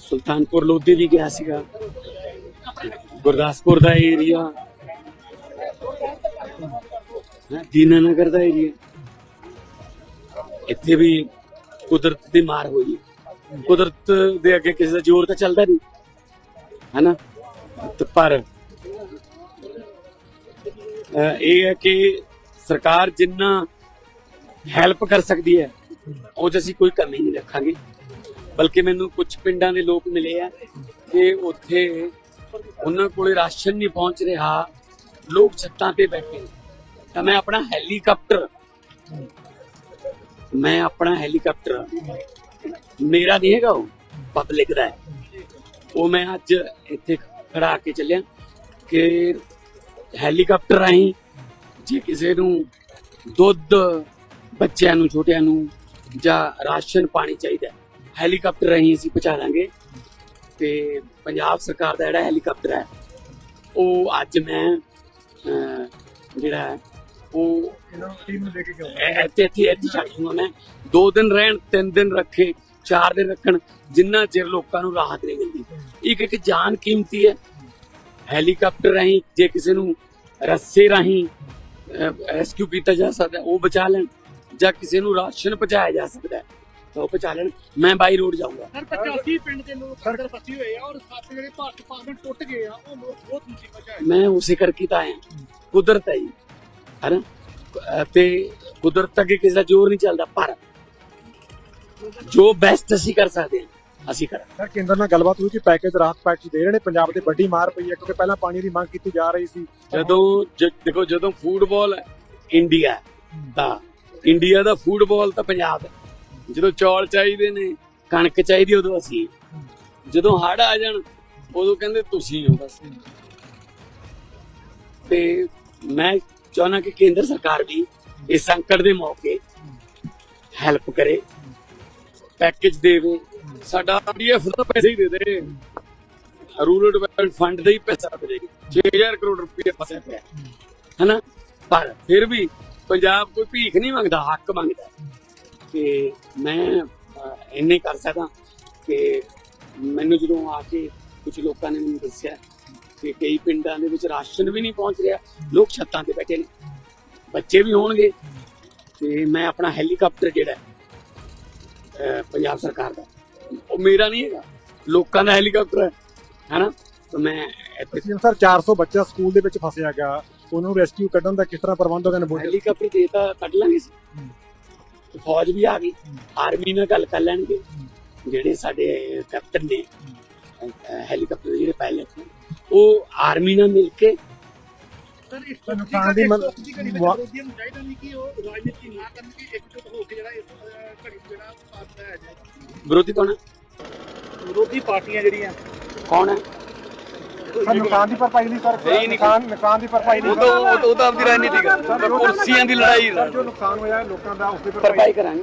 ਸੁਲਤਾਨਪੁਰ ਲੋਧੀ ਵੀ ਗਿਆ ਸੀਗਾ। ਗੁਰਦਾਸਪੁਰ ਦਾ ਏਰੀਆ ਦੀਨਾਨਗਰ ਦਾ ਏਰੀਆ ਇੱਥੇ ਵੀ ਕੁਦਰਤ ਦੀ ਮਾਰ ਹੋਈ ਕੁਦਰਤ ਦੇ ਅੱਗੇ ਕਿਸੇ ਦਾ ਜ਼ੋਰ ਤਾਂ ਚੱਲਦਾ ਨਹੀਂ। ਹੈਨਾ? ਤੇ ਪਰ ਇਹ ਹੈ ਕਿ ਸਰਕਾਰ ਜਿੰਨਾ ਹੈਲਪ ਕਰ ਸਕਦੀ ਹੈ, ਉਹ 'ਚ ਅਸੀਂ ਕੋਈ ਕਮੀ ਨਹੀਂ ਰੱਖਾਂਗੇ। ਬਲਕਿ ਮੈਨੂੰ ਕੁਝ ਪਿੰਡਾਂ ਦੇ ਲੋਕ ਮਿਲੇ ਆ ਕਿ ਉੱਥੇ ਉਹਨਾਂ ਕੋਲੇ ਰਾਸ਼ਨ ਨਹੀਂ ਪਹੁੰਚ ਰਿਹਾ, ਲੋਕ ਛੱਤਾਂ ਤੇ ਬੈਠੇ ਤਾਂ ਮੈਂ ਆਪਣਾ ਹੈਲੀਕਾਪਟਰ, ਮੈਂ ਆਪਣਾ ਹੈਲੀਕਾਪਟਰ, ਮੇਰਾ ਨਹੀਂ ਹੈਗਾ ਉਹ ਪਬਲਿਕ ਦਾ ਹੈ। ਉਹ ਮੈਂ ਅੱਜ ਇੱਥੇ ਖੜਾ ਕੇ ਚੱਲਿਆ ਕਿ ਹੈਲੀਕਾਪਟਰ ਰਾਹੀਂ ਜੇ ਕਿਸੇ ਨੂੰ ਦੁੱਧ ਬੱਚਿਆਂ ਨੂੰ, ਛੋਟਿਆਂ ਨੂੰ ਜਾਂ ਰਾਸ਼ਨ ਪਾਣੀ ਚਾਹੀਦਾ ਹੈਲੀਕਾਪਟਰ ਰਾਹੀਂ ਅਸੀਂ ਪਹੁੰਚਾ ਦਾਂਗੇ ਤੇ ਪੰਜਾਬ ਸਰਕਾਰ ਦਾ ਜਿਹੜਾ ਹੈਲੀਕਾਪਟਰ ਹੈ ਉਹ ਅੱਜ ਮੈਂ ਜਿਹੜਾ ਉਹ ਇਹਨਾਂ ਟੀਮ ਨੂੰ ਲੈ ਕੇ ਗਿਆ ਇੱਥੇ ਇੱਥੇ ਮੈਂ। ਦਿਨ ਰਹਿਣ ਤਿੰਨ ਦਿਨ ਰੱਖੇ ਚਾਰ ਦਿਨ ਰੱਖਣ ਜਿੰਨਾ ਚਿਰ ਲੋਕਾਂ ਨੂੰ ਰਾਹਤ ਨਹੀਂ ਮਿਲਦੀ। ਇੱਕ ਇੱਕ ਜਾਨ ਕੀਮਤੀ ਹੈ। ਹੈਲੀਕਾਪਟਰ ਰਾਹੀਂ ਜੇ ਕਿਸੇ ਨੂੰ ਰੱਸੇ ਰਾਹੀਂ ਰੈਸਕਿਊ ਕੀਤਾ ਜਾ ਸਕਦਾ ਉਹ ਬਚਾ ਲੈਣ ਜਾਂ ਕਿਸੇ ਨੂੰ ਰਾਸ਼ਨ ਪਹੁੰਚਾਇਆ ਜਾ ਸਕਦਾ ਹੈ, ਉਹ ਪਹੁੰਚਾ ਲੈਣ। ਮੈਂ ਬਾਈ ਰੋਡ ਜਾਊਂਗਾ। ਸਰ 85 ਪਿੰਡ ਦੇ ਲੋਕ ਅੰਦਰ ਫਸੇ ਹੋਏ ਆ ਔਰ ਸੱਤ ਜਿਹੜੇ ਭਾਰਤ ਪਾਸਪੋਰਟ ਟੁੱਟ ਗਏ ਆ ਉਹ ਲੋਕ ਬਹੁਤ ਮੁਸੀਬਤ ਚ ਆਏ ਮੈਂ ਉਸੇ ਕਰਕੇ ਤਾਂ ਆਇਆ। ਕੁਦਰਤ ਹੈ ਜੀ। ਹੈਨਾ? ਤੇ ਕੁਦਰਤ ਅੱਗੇ ਕਿਸੇ ਦਾ ਜ਼ੋਰ ਨਹੀਂ ਚੱਲਦਾ ਪਰ ਜੋ ਬੈਸਟ ਅਸੀਂ ਕਰ ਸਕਦੇ ਹਾਂ ਅਸੀਂ ਕਰਾਂਗੇ। ਸਰ ਕੇਂਦਰ ਨਾਲ ਗੱਲਬਾਤ ਹੋਈ ਕਿ ਪੈਕੇਜ ਰਾਹਤ ਪੈਕੇਜ ਦੇ ਰਹੇ ਨੇ ਪੰਜਾਬ ਤੇ ਵੱਡੀ ਮਾਰ ਪਈ ਹੈ ਕਿਉਂਕਿ ਪਹਿਲਾਂ ਪਾਣੀ ਦੀ ਮੰਗ ਕੀਤੀ ਜਾ ਰਹੀ ਸੀ। ਜਦੋਂ ਦੇਖੋ ਜਦੋਂ ਫੁੱਟਬਾਲ ਇੰਡੀਆ ਹੈ, ਤਾਂ ਇੰਡੀਆ ਦਾ ਫੁੱਟਬਾਲ ਤਾਂ ਪੰਜਾਬ ਹੈ। ਜਦੋਂ ਚੌਲ ਚਾਹੀਦੇ ਨੇ, ਕਣਕ ਚਾਹੀਦੀ ਉਦੋਂ ਅਸੀਂ। ਜਦੋਂ ਹੜ ਆ ਜਾਣ, ਉਦੋਂ ਕਹਿੰਦੇ ਤੁਸੀਂ ਹੋ ਬਸ। ਤੇ ਮੈਂ ਚਾਹੁੰਦਾ ਕਿ ਕੇਂਦਰ ਸਰਕਾਰ ਵੀ ਇਸ ਸੰਕਟ ਦੇ ਮੌਕੇ ਹੈਲਪ ਕਰੇ, ਪੈਕੇਜ ਦੇਵੇ। ਸਾਡਾ ਡੀਐਫ ਦਾ ਪੈਸੇ ਹੀ ਦੇ ਦੇ। ਰੂਰਲ ਡਿਵੈਲਪਮੈਂਟ ਫੰਡ ਦਾ ਹੀ ਪੈਸਾ ਦੇ 6000 ਕਰੋੜ ਰੁਪਏ ਫਸਿਆ ਪਿਆ। ਹਨਾ? ਪਰ ਫਿਰ ਵੀ ਪੰਜਾਬ ਕੋਈ ਭੀਖ ਨਹੀਂ ਮੰਗਦਾ, ਹੱਕ ਮੰਗਦਾ। ਕਿ ਮੈਂ ਇੰਨੇ ਕਰ ਸਕਦਾ ਕਿ ਮੈਨੂੰ ਜਦੋਂ ਆ ਕੇ ਕੁਝ ਲੋਕਾਂ ਨੇ ਮੈਨੂੰ ਦੱਸਿਆ ਕਿ ਕਈ ਪਿੰਡਾਂ ਦੇ ਵਿੱਚ ਰਾਸ਼ਨ ਵੀ ਨਹੀਂ ਪਹੁੰਚ ਰਿਹਾ ਲੋਕ ਛੱਤਾਂ ਤੇ ਬੈਠੇ ਨੇ। ਬੱਚੇ ਵੀ ਹੋਣਗੇ ਤੇ ਮੈਂ ਆਪਣਾ ਹੈਲੀਕਾਪਟਰ ਜਿਹੜਾ ਪੰਜਾਬ ਸਰਕਾਰ ਦਾ ਉਹ ਮੇਰਾ ਨਹੀਂ ਹੈਗਾ ਲੋਕਾਂ ਦਾ ਹੈਲੀਕਾਪਟਰ ਹੈ ਹੈਨਾ? ਤਾਂ ਮੈਂ ਇੱਥੇ ਸੀ ਸਰ 400 ਬੱਚਾ ਸਕੂਲ ਦੇ ਵਿੱਚ ਫਸਿਆ ਗਿਆ ਉਹਨਾਂ ਰੈਸਕਿਊ ਕੱਢਣ ਦਾ ਕਿਸ ਤਰ੍ਹਾਂ ਪ੍ਰਬੰਧ ਹੋਗਾ ਨੇ ਹੈਲੀਕਾਪਟਰ ਦੇ ਤਾਂ ਕੱਢ ਲਾਂਗੇ ਸੀ ਤੇ ਫੌਜ ਵੀ ਆ ਗਈ ਆਰਮੀ ਨਾਲ ਗੱਲ ਕਰ ਲੈਣਗੇ। ਜਿਹੜੇ ਸਾਡੇ ਕੈਪਟਨ ਨੇ ਹੈਲੀਕਾਪਟਰ ਜਿਹੜੇ ਪਾਇਲਟ ਨੇ ਉਹ ਆਰਮੀ ਨਾਲ ਮਿਲ ਕੇ ਸਰ ਇਸ ਨੁਕਸਾਨ ਦੀ ਮਨ- ਵਿਰੋਧੀਆਂ ਨੂੰ ਚਾਹੀਦਾ ਨਹੀਂ ਕਿ ਉਹ ਰਾਜਨੀਤੀ ਨਾ ਕਰਨ ਕਿ ਇਕਜੁੱਟ ਹੋ ਕੇ ਜਿਹੜਾ ਇਸ ਘੜੀ ਜਿਹੜਾ ਸਾਥ ਹੈ ਵਿਰੋਧੀ ਕੌਣ ਹੈ? ਵਿਰੋਧੀ ਪਾਰਟੀਆਂ ਜਿਹੜੀਆਂ। ਕੌਣ ਹੈ? ਸਰ ਨੁਕਸਾਨ ਦੀ ਭਰਪਾਈ ਨਹੀਂ ਸਰ। ਨੁਕਸਾਨ ਨੁਕਸਾਨ ਦੀ ਭਰਪਾਈ ਨਹੀਂ ਉਹ ਉਹ ਤਾਂ ਆਪਦੀ ਰਾਜਨੀਤੀ ਕਰ ਕੁਰਸੀਆਂ ਦੀ ਲੜਾਈ ਸਰ ਜੋ ਨੁਕਸਾਨ ਹੋਇਆ ਲੋਕਾਂ ਦਾ ਉਸ ਦੀ ਭਰਪਾਈ ਕਰਾਂਗੇ।